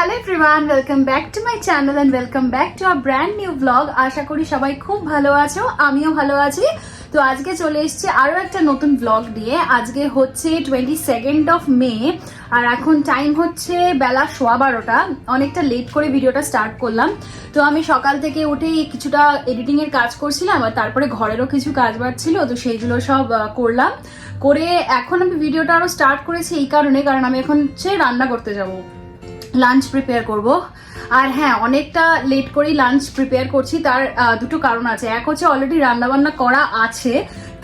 Hello everyone welcome back to my channel and welcome back to a brand new blog আশা করি সবাই খুব ভালো আছো, আমিও ভালো আছি। তো আজকে চলে এসেছি আরও একটা নতুন ব্লগ নিয়ে। আজকে হচ্ছে টোয়েন্টি সেকেন্ড অফ মে আর এখন টাইম হচ্ছে বেলা সোয়া বারোটা। অনেকটা লেট করে ভিডিওটা স্টার্ট করলাম। তো আমি সকাল থেকে উঠেই কিছুটা এডিটিংয়ের কাজ করছিলাম, আর তারপরে ঘরেরও কিছু কাজ ছিল, তো সেইগুলো সব করলাম। করে এখন আমি ভিডিওটা আরও স্টার্ট করেছি এই কারণে, কারণ আমি এখন হচ্ছে রান্না করতে যাব। লাঞ্চ প্রিপেয়ার করব। আর হ্যাঁ অনেকটা লেট করেই লাঞ্চ প্রিপেয়ার করছি। তার দুটো কারণ আছে। এক হচ্ছে অলরেডি রান্নাবান্না করা আছে,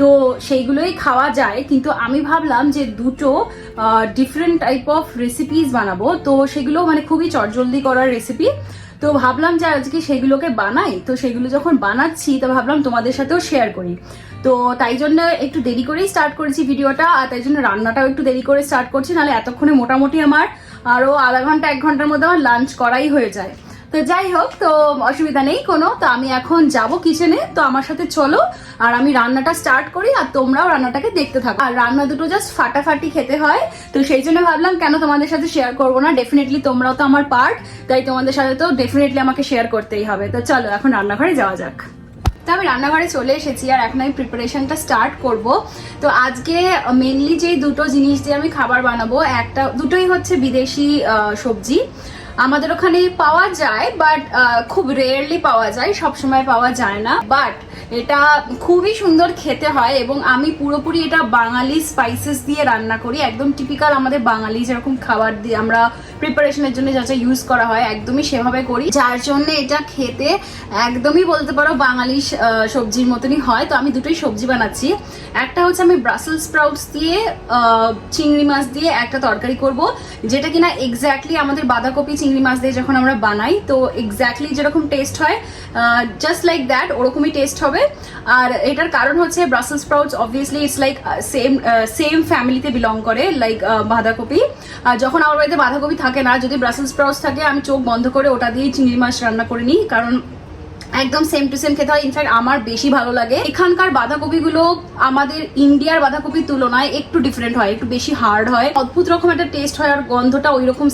তো সেইগুলোই খাওয়া যায়। কিন্তু আমি ভাবলাম যে দুটো ডিফারেন্ট টাইপ অফ রেসিপিস বানাবো। তো সেগুলো মানে খুবই চটজলদি করার রেসিপি তো ভাবলাম যে আজকে সেগুলোকে বানাই। তো সেগুলো যখন বানাচ্ছি, তো ভাবলাম তোমাদের সাথেও শেয়ার করি। তো তাই জন্য একটু দেরি করেই স্টার্ট করেছি ভিডিওটা। আর তাই জন্য রান্নাটাও একটু দেরি করে স্টার্ট করছি। নাহলে এতক্ষণে মোটামুটি আমার আরও আধা ঘণ্টা, এক ঘণ্টার মধ্যে আমার লাঞ্চ করাই হয়ে যায়। তো যাই হোক, তো অসুবিধা নেই কোনো, তো আমি এখন যাব কিচেনে তো আমার সাথে চলো, আর আমি রান্নাটা স্টার্ট করি, আর তোমরাও রান্নাটাকে দেখতে থাকো। আর রান্না দুটো জাস্ট ফাটাফাটি খেতে হয়, তো সেই জন্য ভাবলাম কেন তোমাদের সাথে শেয়ার করব না? ডেফিনেটলি তোমরাও তো আমার পার্ট তাই তোমাদের সাথে তো ডেফিনেটলি আমাকে শেয়ার করতেই হবে। তো চলো, এখন রান্নাঘরে যাওয়া যাক। তো আমি রান্নাঘরে চলে এসেছি আর এখন আমি প্রিপারেশনটা স্টার্ট করব। তো আজকে মেনলি যে দুটো জিনিস দিয়ে আমি খাবার বানাবো, একটা, দুটোই হচ্ছে বিদেশি সবজি। আমাদের ওখানে পাওয়া যায় বাট খুব রেয়ারলি পাওয়া যায় সব সময় পাওয়া যায় না। বাট এটা খুবই সুন্দর খেতে হয় এবং আমি পুরোপুরি এটা বাঙালি স্পাইসেস দিয়ে রান্না করি। একদম টিপিক্যাল আমাদের বাঙালি যেরকম খাবার দিয়ে আমরা প্রিপারেশনের জন্য যা যা ইউজ করা হয়, একদমই সেভাবে করি। যার জন্য এটা খেতে একদমই বলতে পারো বাঙালি সবজির মতনই হয়। তো আমি দুটোই সবজি বানাচ্ছি। একটা হচ্ছে আমি ব্রাসেল স্প্রাউটস দিয়ে চিংড়ি মাছ দিয়ে একটা তরকারি করব, যেটা কিনা এক্স্যাক্টলি আমাদের বাঁধাকপি চিংড়ি মাছ দিয়ে যখন আমরা বানাই, তো এক্স্যাক্টলি যেরকম টেস্ট হয় জাস্ট লাইক দ্যাট ওরকমই টেস্ট হবে। আর এটার কারণ হচ্ছে Brussels sprouts obviously it's like same same ফ্যামিলিতে বিলং করে লাইক বাঁধাকপি। যখন আমার বাড়িতে বাঁধাকপি থাকে না। যদি ব্রাসেল স্প্রাউটস থাকে, আমি চোখ বন্ধ করে ওটা দিয়েই চিংড়ি মাছ রান্না করে নিই। কারণ একদম সেম টু সেম খেতে হয়। ইনফ্যাক্ট আমার বেশি ভালো লাগে। এখানকার বাঁধাকপিগুলো আমাদের ইন্ডিয়ার বাঁধাকপির তুলনায় একটু ডিফারেন্ট হয়, একটু বেশি হার্ড হয়। অদ্ভুত রকম একটা টেস্ট হয় আর গন্ধটা ওই রকম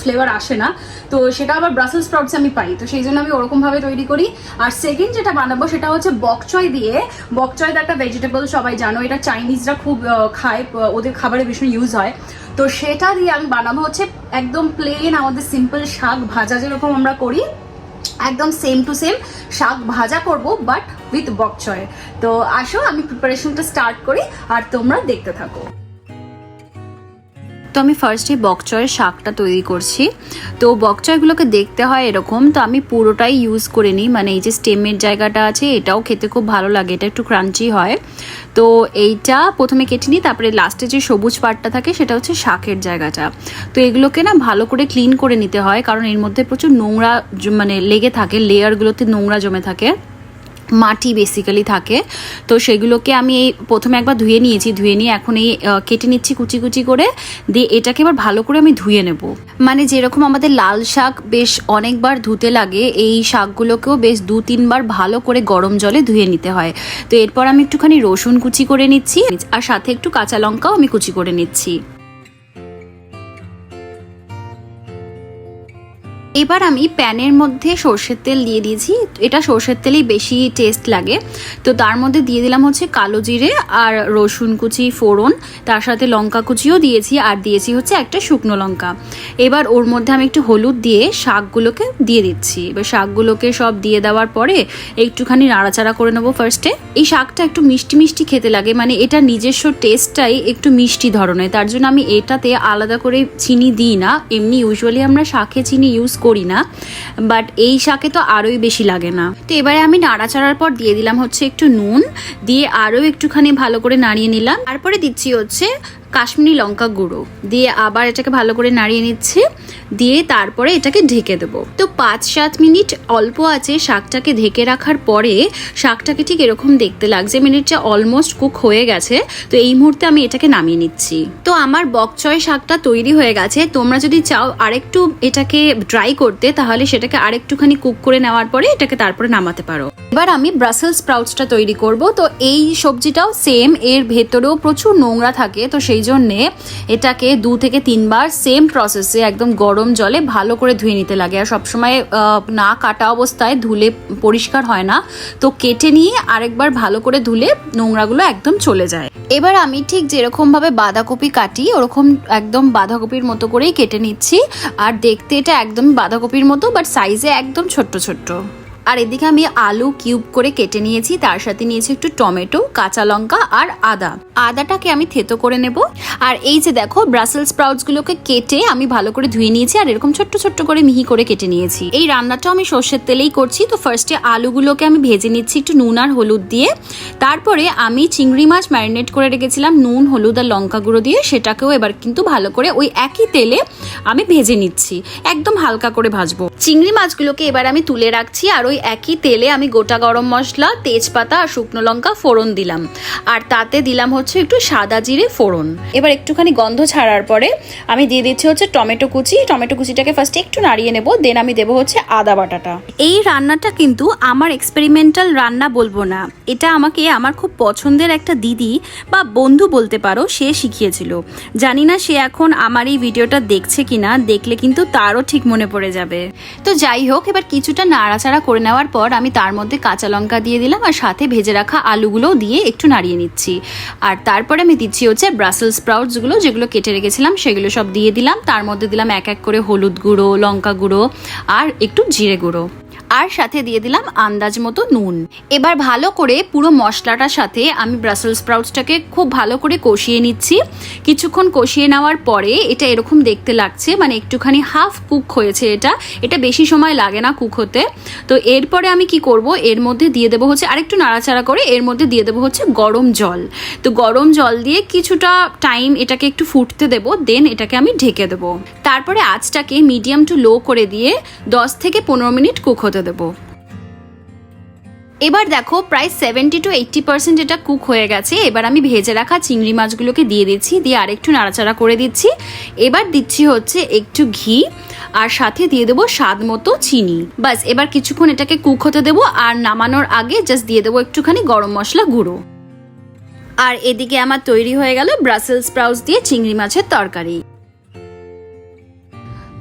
ফ্লেভার আসে না। তো সেটা আবার ব্রাসেল স্প্রাউটস আমি পাই। তো সেই জন্য আমি ওরকমভাবে তৈরি করি। আর সেকেন্ড যেটা বানাবো, সেটা হচ্ছে বকচয় দিয়ে। বকচয় একটা ভেজিটেবল সবাই জানো। এটা চাইনিজরা খুব খায়। ওদের খাবারে ভীষণ ইউজ হয়। তো সেটা দিয়ে আমি বানাবো হচ্ছে একদম প্লেন আমাদের সিম্পল শাক ভাজা যেরকম আমরা করি, একদম সেম টু সেম শাক ভাজা করব বাট উইথ বকচয় তো আসো, আমি প্রিপারেশনটা স্টার্ট করি, আর তোমরা দেখতে থাকো। তো আমি ফার্স্টে বকচয়ের শাকটা তৈরি করছি। তো বকচয়গুলোকে দেখতে হয় এরকম, তো আমি পুরোটাই ইউজ করে নিই। মানে এই যে স্টেমের জায়গাটা আছে, এটাও খেতে খুব ভালো লাগে, এটা একটু ক্রাঞ্চি হয়। তো এইটা প্রথমে কেটে নিই, তারপরে লাস্টে যে সবুজ পাটটা থাকে, সেটা হচ্ছে শাকের জায়গাটা। তো এগুলোকে না ভালো করে ক্লিন করে নিতে হয়, কারণ এর মধ্যে প্রচুর নোংরা মানে লেগে থাকে লেয়ারগুলোতে নোংরা জমে থাকে। মাটি বেসিক্যালি থাকে। তো সেগুলোকে আমি এই প্রথমে একবার ধুয়ে নিয়েছি, ধুয়ে নিয়ে এখন এই কেটে নিচ্ছি কুচি কুচি করে। দিয়ে এটাকে এবার ভালো করে আমি ধুয়ে নেব। মানে যেরকম আমাদের লাল শাক বেশ অনেকবার ধুতে লাগে, এই শাকগুলোকেও বেশ দু তিনবার ভালো করে গরম জলে ধুয়ে নিতে হয়। তো এরপর আমি একটুখানি রসুন কুচি করে নিচ্ছি, আর সাথে একটু কাঁচা লঙ্কাও আমি কুচি করে নিচ্ছি। এবার আমি প্যানের মধ্যে সর্ষের তেল দিয়ে দিয়েছি। এটা সর্ষের তেলেই বেশি টেস্ট লাগে। তো তার মধ্যে দিয়ে দিলাম হচ্ছে কালো জিরে আর রসুন কুচি, ফোড়ন। তার সাথে লঙ্কা কুচিও দিয়েছি আর দিয়েছি হচ্ছে একটা শুকনো লঙ্কা। এবার ওর মধ্যে আমি একটু হলুদ দিয়ে শাকগুলোকে দিয়ে দিচ্ছি। এবার শাকগুলোকে সব দিয়ে দেওয়ার পরে একটুখানি নাড়াচাড়া করে নেব ফার্স্টে এই শাকটা একটু মিষ্টি মিষ্টি খেতে লাগে। মানে এটা নিজস্ব টেস্টটাই একটু মিষ্টি ধরনের। তার জন্য আমি এটাতে আলাদা করে চিনি দিই না। এমনি ইউজুয়ালি আমরা শাকে চিনি ইউজ করি। না বাট এই শাকে তো আরোই বেশি লাগে না। তো এবারে আমি নাড়াচাড়ার পর দিয়ে দিলাম হচ্ছে একটু নুন, দিয়ে আরও একটুখানি ভালো করে নাড়িয়ে নিলাম। তারপরে দিচ্ছি হচ্ছে কাশ্মীরি লঙ্কা গুঁড়ো। দিয়ে আবার এটাকে ভালো করে নাড়িয়ে নিচ্ছি। দিয়ে তারপরে এটাকে ঢেকে দেবো। তো পাঁচ সাত মিনিট অল্প আছে শাকটাকে ঢেকে রাখার পরে শাকটাকে ঠিক এরকম দেখতে লাগছে। মিনিটটা অলমোস্ট কুক হয়ে গেছে। তো এই মুহূর্তে আমি এটাকে নামিয়ে নিচ্ছি। তো আমার বকচয় শাকটা তৈরি হয়ে গেছে। তোমরা যদি চাও আরেকটু এটাকে ড্রাই করতে, তাহলে সেটাকে আরেকটুখানি কুক করে নেওয়ার পরে এটাকে তারপরে নামাতে পারো। এবার আমি ব্রাসেল স্প্রাউটসটা তৈরি করব। তো এই সবজিটাও সেম এর ভেতরেও প্রচুর নোংরা থাকে। তো সেই জন্যে এটাকে দু থেকে তিনবার সেম প্রসেসে একদম গরম জলে ভালো করে ধুয়ে নিতে লাগে। আর সবসময় না কাটা অবস্থায় ধুলে পরিষ্কার হয় না। তো কেটে নিয়ে আরেকবার ভালো করে ধুলে নোংরাগুলো একদম চলে যায়। এবার আমি ঠিক যেরকমভাবে বাঁধাকপি কাটি, ওরকম একদম বাঁধাকপির মতো করেই কেটে নিচ্ছি। আর দেখতে এটা একদম বাঁধাকপির মতো বাট সাইজে একদম ছোট্ট ছোট্ট। আর এদিকে আমি আলু কিউব করে কেটে নিয়েছি, তার সাথে নিয়েছি একটু টমেটো, কাঁচা লঙ্কা আর আদা। আদাটাকে আমি থেতো করে নেব। আর এই যে দেখো ব্রাসেল স্প্রাউটসগুলোকে কেটে আমি ভালো করে ধুয়ে নিয়েছি আর এরকম ছোট্ট ছোট্ট করে মিহি করে কেটে নিয়েছি। এই রান্নাটাও আমি সর্ষের তেলেই করছি। তো ফার্স্টে আলুগুলোকে আমি ভেজে নিচ্ছি একটু নুন আর হলুদ দিয়ে। তারপরে আমি চিংড়ি মাছ ম্যারিনেট করে রেখেছিলাম, নুন, হলুদ আর লঙ্কা গুঁড়ো দিয়ে। সেটাকেও এবার কিন্তু ভালো করে ওই একই তেলে আমি ভেজে নিচ্ছি। একদম হালকা করে ভাজবো। চিংড়ি মাছগুলোকে এবার আমি তুলে রাখছি আর ওই একই তেলে আমি গোটা গরম মশলা তেজপাতা আর শুকনো লঙ্কা ফোড়ন দিলাম। আর তাতে দিলাম হচ্ছে একটু সাদা জিরে ফোড়ন। এবার একটুখানি গন্ধ ছাড়ার পরে আমি দিয়ে দিচ্ছি হচ্ছে টমেটো কুচি। টমেটো কুচিটাকে ফার্স্টে একটু নাড়িয়ে নেব দেন আমি দেবো হচ্ছে আদা বাটাটা। এই রান্নাটা কিন্তু আমার এক্সপেরিমেন্টাল রান্না বলব না। এটা আমাকে আমার খুব পছন্দের একটা দিদি বা বন্ধু বলতে পারো সে শিখিয়েছিল। জানি না সে এখন আমার এই ভিডিওটা দেখছে কিনা দেখলে কিন্তু তারও ঠিক মনে পড়ে যাবে। তো যাই হোক এবার কিছুটা নাড়াচাড়া করে নেওয়ার পর আমি তার মধ্যে কাঁচা লঙ্কা দিয়ে দিলাম আর সাথে ভেজে রাখা আলুগুলোও দিয়ে একটু নাড়িয়ে নিচ্ছি। আর তারপরে আমি দিচ্ছি হচ্ছে ব্রাসেল স্প্রাউটসগুলো যেগুলো কেটে রেখেছিলাম, সেগুলো সব দিয়ে দিলাম। তার মধ্যে দিলাম এক এক করে হলুদ গুঁড়ো, লঙ্কা গুঁড়ো আর একটু জিরে গুঁড়ো। আর সাথে দিয়ে দিলাম আন্দাজ মতো নুন। এবার ভালো করে পুরো মশলাটার সাথে আমি ব্রাসেল স্প্রাউটসটাকে খুব ভালো করে কষিয়ে নিচ্ছি। কিছুক্ষণ কষিয়ে নেওয়ার পরে এটা এরকম দেখতে লাগছে মানে একটুখানি হাফ কুক হয়েছে এটা। এটা বেশি সময় লাগে না কুক হতে। তো এরপরে আমি কি করব? এর মধ্যে দিয়ে দেবো হচ্ছে আরেকটু নাড়াচাড়া করে, এর মধ্যে দিয়ে দেবো হচ্ছে গরম জল। তো গরম জল দিয়ে কিছুটা টাইম এটাকে একটু ফুটতে দেবো দেন এটাকে আমি ঢেকে দেবো। তারপরে আঁচটাকে মিডিয়াম টু লো করে দিয়ে দশ থেকে পনেরো মিনিট কুক হতে দেবো। এবার দেখো, প্রায় সেভেন্টি টু এইট্টি পার্সেন্ট এটা কুক হয়ে গেছে। এবার আমি ভেজে রাখা চিংড়ি মাছগুলোকে দিয়ে দিচ্ছি, দিয়ে আরেকটু নাড়াচাড়া করে দিচ্ছি। এবার দিচ্ছি হচ্ছে একটু ঘি, আর সাথে দিয়ে দেবো স্বাদ মতো চিনি। বাস এবার কিছুক্ষণ এটাকে কুক হতে দেবো, আর নামানোর আগে জাস্ট দিয়ে দেবো একটুখানি গরম মশলা গুঁড়ো। আর এদিকে আমার তৈরি হয়ে গেল ব্রাসেলস স্প্রাউটস দিয়ে চিংড়ি মাছের তরকারি।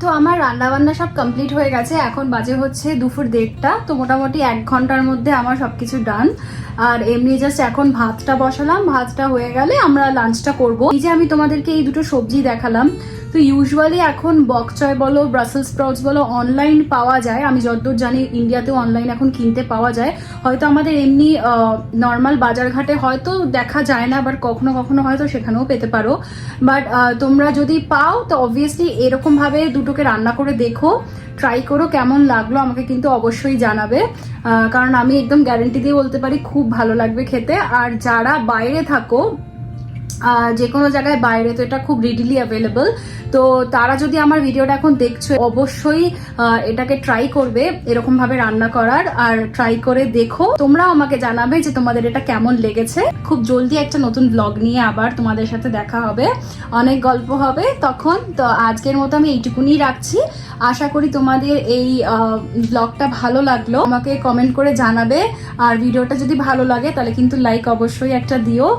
তো আমার রান্না বান্না সব কমপ্লিট হয়ে গেছে। এখন বাজে হচ্ছে দুপুর দেড়টা। তো মোটামুটি এক ঘণ্টার মধ্যে আমার সব কিছু ডান আর এমনি জাস্ট এখন ভাতটা বসালাম। ভাতটা হয়ে গেলে আমরা লাঞ্চটা করব। এই যে আমি তোমাদেরকে এই দুটো সবজি দেখালাম। তো ইউজুয়ালি এখন বকচয় বলো ব্রাসেল স্প্রাউটস বলো অনলাইন পাওয়া যায়। আমি যতদূর জানি ইন্ডিয়াতেও অনলাইন এখন কিনতে পাওয়া যায়। হয়তো আমাদের এমনি নর্মাল বাজারঘাটে হয়তো দেখা যায় না বাট কখনো কখনো হয়তো সেখানেও পেতে পারো। বাট তোমরা যদি পাও, তো অবভিয়াসলি এরকমভাবে দুটোকে রান্না করে দেখো ট্রাই করো কেমন লাগল, আমাকে কিন্তু অবশ্যই জানাবে। কারণ আমি একদম গ্যারেন্টি দিয়ে বলতে পারি, খুব ভালো লাগবে খেতে। আর যারা বাইরে থাকো যে কোনো জায়গায় বাইরে, তো এটা খুব রিডিলি অ্যাভেলেবল তো তারা যদি আমার ভিডিওটা এখন দেখছ, অবশ্যই এটাকে ট্রাই করবে এরকম ভাবে রান্না করার। আর ট্রাই করে দেখো, তোমরাও আমাকে জানাবে যে তোমাদের এটা কেমন লেগেছে। খুব জলদি একটা নতুন ব্লগ নিয়ে আবার তোমাদের সাথে দেখা হবে। অনেক গল্প হবে তখন। তো আজকের মতো আমি এইটুকুনি রাখছি। আশা করি তোমাদের এই ব্লগটা ভালো লাগল। আমাকে কমেন্ট করে জানাবে। আর ভিডিওটা যদি ভালো লাগে, তাহলে কিন্তু লাইক অবশ্যই একটা দিও।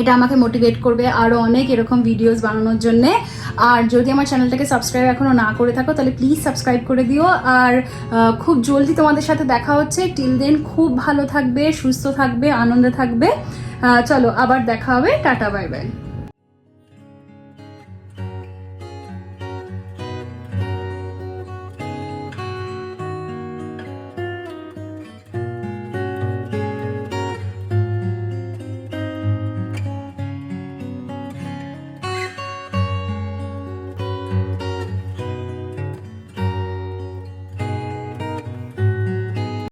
এটা আমাকে মোটিভেট করবে আরও অনেক এরকম ভিডিওস বানানোর জন্য। আর যদি আমার চ্যানেলটাকে সাবস্ক্রাইব এখনও না করে থাকো, তাহলে প্লিজ সাবস্ক্রাইব করে দিও। আর খুব জলদি তোমাদের সাথে দেখা হচ্ছে। টিল দেন খুব ভালো থাকবে, সুস্থ থাকবে, আনন্দে থাকবে। চলো, আবার দেখা হবে। Tata bye bye